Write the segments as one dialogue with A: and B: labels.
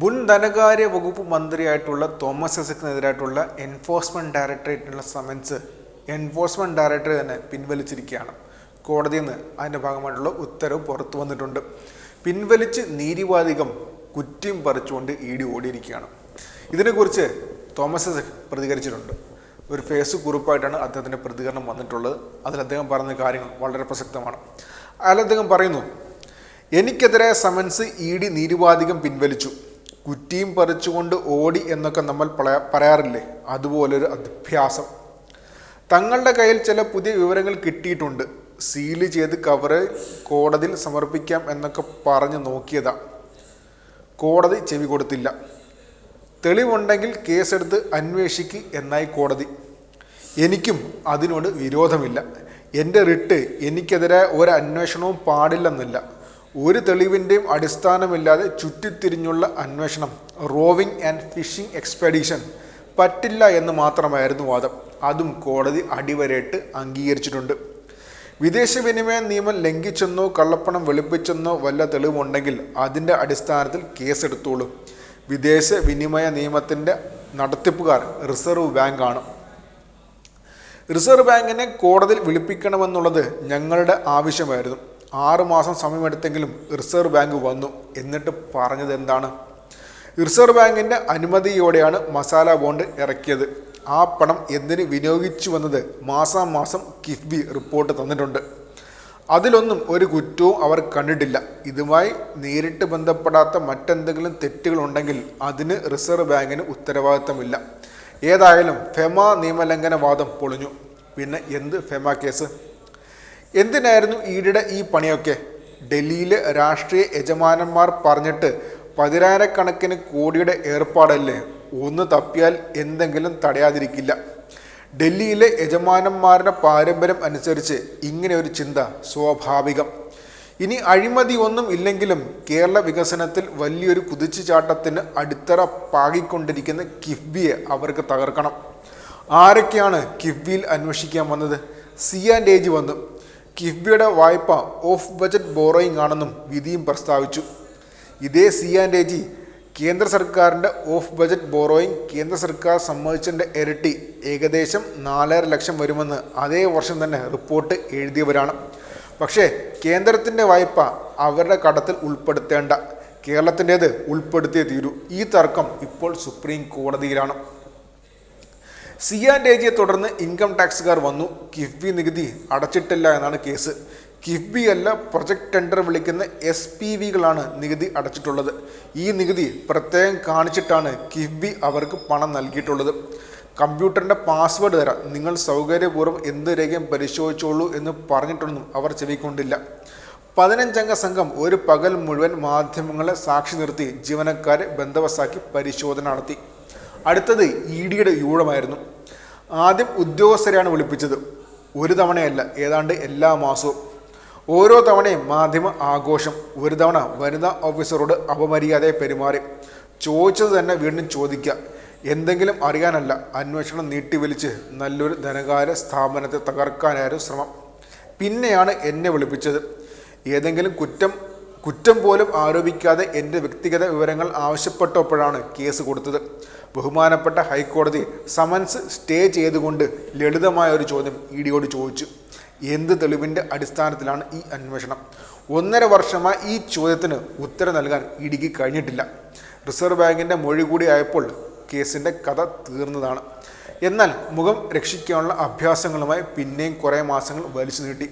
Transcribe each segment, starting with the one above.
A: മുൻ ധനകാര്യ വകുപ്പ് മന്ത്രിയായിട്ടുള്ള തോമസ് ഐസക്കിനെതിരായിട്ടുള്ള എൻഫോഴ്സ്മെന്റ് ഡയറക്ടറേറ്റിനുള്ള സമൻസ് എൻഫോഴ്സ്മെന്റ് ഡയറക്ടർ തന്നെ പിൻവലിച്ചിരിക്കുകയാണ്. കോടതിയിൽ നിന്ന് അതിന്റെ ഭാഗമായിട്ടുള്ള ഉത്തരവ് പുറത്തു വന്നിട്ടുണ്ട്. പിൻവലിച്ച് നീതിവാദികം കുറ്റിയും പറിച്ചുകൊണ്ട് ഇ ഡി ഓടിയിരിക്കുകയാണ്. ഇതിനെക്കുറിച്ച് തോമസ് ഐസക് പ്രതികരിച്ചിട്ടുണ്ട്. ഒരു ഫേസ് കുറിപ്പായിട്ടാണ് അദ്ദേഹത്തിന്റെ പ്രതികരണം വന്നിട്ടുള്ളത്. അതിൽ അദ്ദേഹം പറഞ്ഞ കാര്യങ്ങൾ വളരെ പ്രസക്തമാണ്. അതിൽ അദ്ദേഹം പറയുന്നു എനിക്കെതിരെ സമൻസ് ഇ ഡി നിരുപാധികം പിൻവലിച്ചു. കുറ്റിയും പറിച്ചുകൊണ്ട് ഓടി എന്നൊക്കെ നമ്മൾ പറയാറില്ലേ? അതുപോലൊരു അഭ്യാസം. തങ്ങളുടെ കയ്യിൽ ചില പുതിയ വിവരങ്ങൾ കിട്ടിയിട്ടുണ്ട്. സീൽ ചെയ്ത് കവറ് കോടതിയിൽ സമർപ്പിക്കാം എന്നൊക്കെ പറഞ്ഞ് നോക്കിയതാ. കോടതി ചെവി കൊടുത്തില്ല. തെളിവുണ്ടെങ്കിൽ കേസെടുത്ത് അന്വേഷിക്ക് എന്നായി കോടതി. എനിക്കും അതിനോട് വിരോധമില്ല. എന്റെ റിട്ട് എനിക്കെതിരെ ഒരു അന്വേഷണവും പാടില്ലെന്നില്ല. ഒരു തെളിവിന്റെയും അടിസ്ഥാനമില്ലാതെ ചുറ്റിത്തിരിഞ്ഞുള്ള അന്വേഷണം റോവിംഗ് ആൻഡ് ഫിഷിംഗ് എക്സ്പെഡീഷൻ പറ്റില്ല എന്ന് മാത്രമായിരുന്നു വാദം. അതും കോടതി അടിവരയിട്ട് അംഗീകരിച്ചിട്ടുണ്ട്. വിദേശ വിനിമയ നിയമം ലംഘിച്ചെന്നോ കള്ളപ്പണം വെളുപ്പിച്ചെന്നോ വല്ല തെളിവുണ്ടെങ്കിൽ അതിന്റെ അടിസ്ഥാനത്തിൽ കേസെടുത്തോളൂ. വിദേശ വിനിമയ നിയമത്തിന്റെ നടത്തിപ്പുകാർ റിസർവ് ബാങ്കാണ്. റിസർവ് ബാങ്കിനെ കോടതിയിൽ വിളിപ്പിക്കണമെന്നുള്ളത് ഞങ്ങളുടെ ആവശ്യമായിരുന്നു. ആറ് മാസം സമയമെടുത്തെങ്കിലും റിസർവ് ബാങ്ക് വന്നു. എന്നിട്ട് പറഞ്ഞത് എന്താണ്? റിസർവ് ബാങ്കിന്റെ അനുമതിയോടെയാണ് മസാല ബോണ്ട് ഇറക്കിയത്. ആ പണം എന്തിന് വിനിയോഗിച്ചു വന്നത് മാസം മാസാമാസം കിഫ്ബി റിപ്പോർട്ട് തന്നിട്ടുണ്ട്. അതിലൊന്നും ഒരു കുറ്റവും അവർ കണ്ടിട്ടില്ല. ഇതുമായി നേരിട്ട് ബന്ധപ്പെടാത്ത മറ്റെന്തെങ്കിലും തെറ്റുകളുണ്ടെങ്കിൽ അതിന് റിസർവ് ബാങ്കിന് ഉത്തരവാദിത്തമില്ല. ഏതായാലും ഫെമ നിയമലംഘന വാദം പൊളിഞ്ഞു. പിന്നെ എന്ത് ഫെമ കേസ്? എന്തിനായിരുന്നു ഈടിയുടെ ഈ പണിയൊക്കെ? ഡൽഹിയിലെ രാഷ്ട്രീയ യജമാനന്മാർ പറഞ്ഞിട്ട് പതിനായിരക്കണക്കിന് കോടിയുടെ ഏർപ്പാടല്ലേ? ഒന്ന് തപ്പിയാൽ എന്തെങ്കിലും തടയാതിരിക്കില്ല. ഡൽഹിയിലെ യജമാനന്മാരുടെ പാരമ്പര്യം അനുസരിച്ച് ഇങ്ങനെ ഒരു ചിന്ത സ്വാഭാവികം. ഇനി അഴിമതി ഒന്നും ഇല്ലെങ്കിലും കേരള വികസനത്തിൽ വലിയൊരു കുതിച്ചുചാട്ടത്തിന് അടിത്തറ പാകിക്കൊണ്ടിരിക്കുന്ന കിഫ്ബിയെ അവർക്ക് തകർക്കണം. ആരൊക്കെയാണ് കിഫ്ബിയിൽ അന്വേഷിക്കാൻ വന്നത്? സി ആൻഡ് ഏജ് വന്നു. കിഫ്ബിയുടെ വായ്പ ഓഫ് ബജറ്റ് ബോറോയിങ് ആണെന്നും വിധിയും പ്രസ്താവിച്ചു. ഇതേ സി ആൻഡ് എ ജി കേന്ദ്ര സർക്കാരിന്റെ ഓഫ് ബജറ്റ് ബോറോയിങ് കേന്ദ്ര സർക്കാർ സമ്മതിച്ചതിന്റെ ഇരട്ടി ഏകദേശം നാലര ലക്ഷം വരുമെന്ന് അതേ വർഷം തന്നെ റിപ്പോർട്ട് എഴുതിയവരാണ്. പക്ഷേ കേന്ദ്രത്തിന്റെ വായ്പ അവരുടെ കടത്തിൽ ഉൾപ്പെടുത്തേണ്ട കേരളത്തിന്റേത് ഉൾപ്പെടുത്തിയേ തീരൂ. ഈ തർക്കം ഇപ്പോൾ സുപ്രീം കോടതിയിലാണ്. സി ആൻഡ് എ ജിയെ തുടർന്ന് ഇൻകം ടാക്സുകാർ വന്നു. കിഫ്ബി നികുതി അടച്ചിട്ടില്ല എന്നാണ് കേസ്. കിഫ്ബി അല്ല പ്രൊജക്ട് ടെൻഡർ വിളിക്കുന്ന എസ് പി വികളാണ് നികുതി അടച്ചിട്ടുള്ളത്. ഈ നികുതി പ്രത്യേകം കാണിച്ചിട്ടാണ് കിഫ്ബി അവർക്ക് പണം നൽകിയിട്ടുള്ളത്. കമ്പ്യൂട്ടറിന്റെ പാസ്വേഡ് തരാം. നിങ്ങൾ സൗകര്യപൂർവം എന്ത് രേഖയും പരിശോധിച്ചോളൂ എന്ന് പറഞ്ഞിട്ടൊന്നും അവർ ചെവിക്കൊണ്ടില്ല. പതിനഞ്ചംഗ സംഘം ഒരു പകൽ മുഴുവൻ മാധ്യമങ്ങളെ സാക്ഷി നിർത്തി ജീവനക്കാരെ ബന്ധവസാക്കി പരിശോധന നടത്തി. അടുത്തത് ഇ ഡിയുടെ യൂഴമായിരുന്നു ആദ്യം ഉദ്യോഗസ്ഥരെയാണ് വിളിപ്പിച്ചത്. ഒരു തവണയല്ല ഏതാണ്ട് എല്ലാ മാസവും. ഓരോ തവണയും മാധ്യമ ആഘോഷം. ഒരു തവണ വനിതാ ഓഫീസറോട് അപമര്യാദയെ പെരുമാറി. ചോദിച്ചത് തന്നെ വീണ്ടും ചോദിക്കുക. എന്തെങ്കിലും അറിയാനല്ല അന്വേഷണം നീട്ടിവലിച്ച് നല്ലൊരു ധനകാര്യ സ്ഥാപനത്തെ തകർക്കാനായിരുന്നു ശ്രമം. പിന്നെയാണ് എന്നെ വിളിപ്പിച്ചത്. ഏതെങ്കിലും കുറ്റം കുറ്റം പോലും ആരോപിക്കാതെ എന്റെ വ്യക്തിഗത വിവരങ്ങൾ ആവശ്യപ്പെട്ടപ്പോഴാണ് കേസ് കൊടുത്തത്. ബഹുമാനപ്പെട്ട ഹൈക്കോടതി സമൻസ് സ്റ്റേ ചെയ്തുകൊണ്ട് ലളിതമായ ഒരു ചോദ്യം ഇ ഡിയോട് ചോദിച്ചു. എന്ത് തെളിവിന്റെ അടിസ്ഥാനത്തിലാണ് ഈ അന്വേഷണം? ഒന്നര വർഷമായി ഈ ചോദ്യത്തിന് ഉത്തരം നൽകാൻ ഇ ഡിക്ക് കഴിഞ്ഞിട്ടില്ല. റിസർവ് ബാങ്കിന്റെ മൊഴി കൂടി ആയപ്പോൾ കേസിന്റെ കഥ തീർന്നതാണ്. എന്നാൽ മുഖം രക്ഷിക്കാനുള്ള അഭ്യാസങ്ങളുമായി പിന്നെയും കുറേ മാസങ്ങൾ വലിച്ചു നീട്ടി.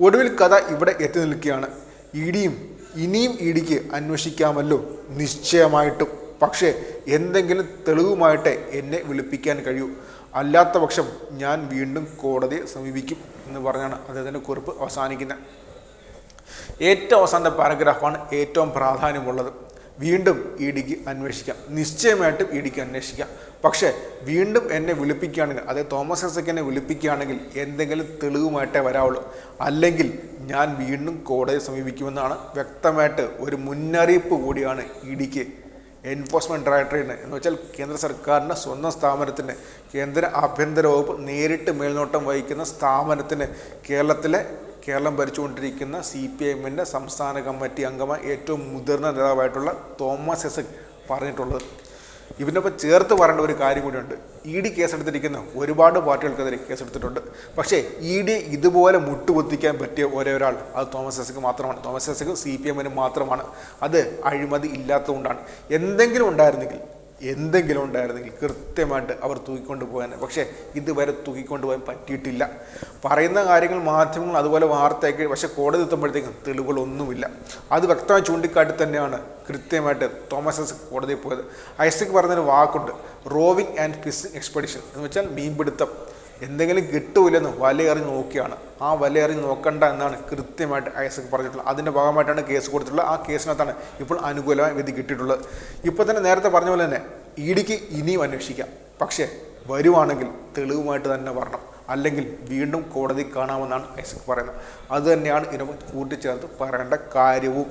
A: ഒടുവിൽ കഥ ഇവിടെ എത്തി നിൽക്കുകയാണ്. ഇ ഡിയും ഇനിയും ഇടിക്ക് അന്വേഷിക്കാമല്ലോ നിശ്ചയമായിട്ടും. പക്ഷേ എന്തെങ്കിലും തെളിവുമായിട്ട് എന്നെ വിളിപ്പിക്കാൻ കഴിയൂ. അല്ലാത്ത പക്ഷം ഞാൻ വീണ്ടും കോടതിയെ സമീപിക്കും എന്ന് പറഞ്ഞാണ് അദ്ദേഹത്തിന്റെ കുറിപ്പ് അവസാനിക്കുന്നത്. ഏറ്റവും അവസാനത്തെ പാരഗ്രാഫാണ് ഏറ്റവും പ്രാധാന്യമുള്ളത്. വീണ്ടും ഇ ഡിക്ക് അന്വേഷിക്കാം. നിശ്ചയമായിട്ടും ഇ ഡിക്ക് അന്വേഷിക്കാം. പക്ഷേ വീണ്ടും എന്നെ വിളിപ്പിക്കുകയാണെങ്കിൽ അതായത് തോമസ് ഐസക് എന്നെ വിളിപ്പിക്കുകയാണെങ്കിൽ എന്തെങ്കിലും തെളിവുമായിട്ടേ വരാവുള്ളൂ. അല്ലെങ്കിൽ ഞാൻ വീണ്ടും കോടതിയെ സമീപിക്കുമെന്നാണ് വ്യക്തമായിട്ട് ഒരു മുന്നറിയിപ്പ് കൂടിയാണ് ഇ ഡിക്ക് എൻഫോഴ്സ്മെന്റ് ഡയറക്ടറേറ്റിന്. എന്ന് വെച്ചാൽ കേന്ദ്ര സർക്കാരിന്റെ സ്വന്തം സ്ഥാപനത്തിന് കേന്ദ്ര ആഭ്യന്തര വകുപ്പ് നേരിട്ട് മേൽനോട്ടം വഹിക്കുന്ന സ്ഥാപനത്തിന് കേരളത്തിലെ കേരളം ഭരിച്ചുകൊണ്ടിരിക്കുന്ന സി പി എമ്മിന്റെ സംസ്ഥാന കമ്മിറ്റി അംഗമായ ഏറ്റവും മുതിർന്ന നേതാവായിട്ടുള്ള തോമസ് എസ് പറഞ്ഞിട്ടുള്ളത്. ഇതിനൊപ്പം ചേർത്ത് പറയേണ്ട ഒരു കാര്യം കൂടിയുണ്ട്. ഇ ഡി കേസെടുത്തിരിക്കുന്ന ഒരുപാട് പാർട്ടികൾക്കെതിരെ കേസെടുത്തിട്ടുണ്ട്. പക്ഷേ ഇ ഡി ഇതുപോലെ മുട്ടുപൊത്തിക്കാൻ പറ്റിയ ഒരേ ഒരാൾ അത് തോമസ് എസക്ക് മാത്രമാണ്. തോമസ് ഐസക്ക് സി പി എമ്മിന് മാത്രമാണ്. അത് അഴിമതി ഇല്ലാത്തതുകൊണ്ടാണ്. എന്തെങ്കിലും ഉണ്ടായിരുന്നെങ്കിൽ എന്തെങ്കിലും ഉണ്ടായിരുന്നെങ്കിൽ കൃത്യമായിട്ട് അവർ തൂക്കിക്കൊണ്ട് പോകാൻ. പക്ഷേ ഇതുവരെ തൂക്കിക്കൊണ്ട് പോകാൻ പറ്റിയിട്ടില്ല. പറയുന്ന കാര്യങ്ങൾ മാധ്യമങ്ങൾ അതുപോലെ വാർത്തയൊക്കെ പക്ഷേ കോടതി എത്തുമ്പോഴത്തേക്കും തെളിവുകളൊന്നുമില്ല. അത് വ്യക്തമായി ചൂണ്ടിക്കാട്ടി തന്നെയാണ് കൃത്യമായിട്ട് തോമസ് ഐസക് കോടതിയിൽ പോയത്. ഐസക് പറഞ്ഞൊരു വാക്കുണ്ട് റോവിങ് ആൻഡ് ഫിഷിംഗ് എക്സ്പെഡിഷൻ. എന്ന് വെച്ചാൽ മീൻപിടുത്തം. എന്തെങ്കിലും കിട്ടൂലെന്ന് വലയെറിഞ്ഞ് നോക്കിയാണ്. ആ വലയെറിഞ്ഞ് നോക്കണ്ട എന്നാണ് കൃത്യമായിട്ട് ഐസക് പറഞ്ഞിട്ടുള്ളത്. അതിന്റെ ഭാഗമായിട്ടാണ് കേസ് കൊടുത്തിട്ടുള്ളത്. ആ കേസിനകത്താണ് ഇപ്പോൾ അനുകൂലമായ വിധി കിട്ടിയിട്ടുള്ളത്. ഇപ്പോൾ തന്നെ നേരത്തെ പറഞ്ഞ പോലെ തന്നെ ഇടിക്ക് ഇനിയും അന്വേഷിക്കാം. പക്ഷേ വരുവാണെങ്കിൽ തെളിവുമായിട്ട് തന്നെ വരണം. അല്ലെങ്കിൽ വീണ്ടും കോടതി കാണാമെന്നാണ് ഐസക് പറയുന്നത്. അതുതന്നെയാണ് തന്നെയാണ് ഇതിനൊപ്പം കൂട്ടിച്ചേർത്ത് പറയേണ്ട കാര്യവും.